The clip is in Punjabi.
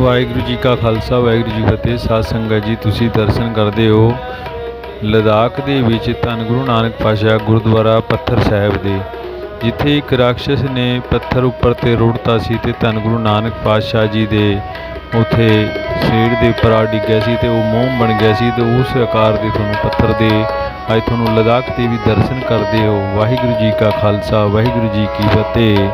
ਵਾਹਿਗੁਰੂ ਜੀ ਕਾ ਖਾਲਸਾ, ਵਾਹਿਗੁਰੂ ਜੀ ਫਤਿਹ। ਸਾਧ ਸੰਗਤ ਜੀ, ਤੁਸੀਂ ਦਰਸ਼ਨ ਕਰਦੇ ਹੋ ਲਦਾਖ ਦੇ ਵਿੱਚ ਧੰਨ ਗੁਰੂ ਨਾਨਕ ਪਾਤਸ਼ਾਹ ਗੁਰਦੁਆਰਾ ਪੱਥਰ ਸਾਹਿਬ ਦੇ, ਜਿੱਥੇ ਇੱਕ ਰਾਖਸ਼ ਨੇ ਪੱਥਰ ਉੱਪਰ ਤੇ ਰੁੜਤਾ ਸੀ ਤੇ ਧੰਨ ਗੁਰੂ ਨਾਨਕ ਪਾਤਸ਼ਾਹ ਜੀ ਦੇ ਉਥੇ ਸਰੀਰ ਦੇ ਉੱਪਰ ਆ ਡਿੱਗਿਆ ਸੀ ਤੇ ਉਹ ਮੋਮ ਬਣ ਗਿਆ ਸੀ ਤੇ ਉਸ ਆਕਾਰ ਦੇ ਤੁਹਾਨੂੰ ਪੱਥਰ ਦੇ ਅੱਜ ਤੁਹਾਨੂੰ ਲਦਾਖ ਦੇ ਵੀ ਦਰਸ਼ਨ ਕਰਦੇ ਹੋ। ਵਾਹਿਗੁਰੂ ਜੀ ਕਾ ਖਾਲਸਾ, ਵਾਹਿਗੁਰੂ ਜੀ ਕੀ ਫਤਿਹ।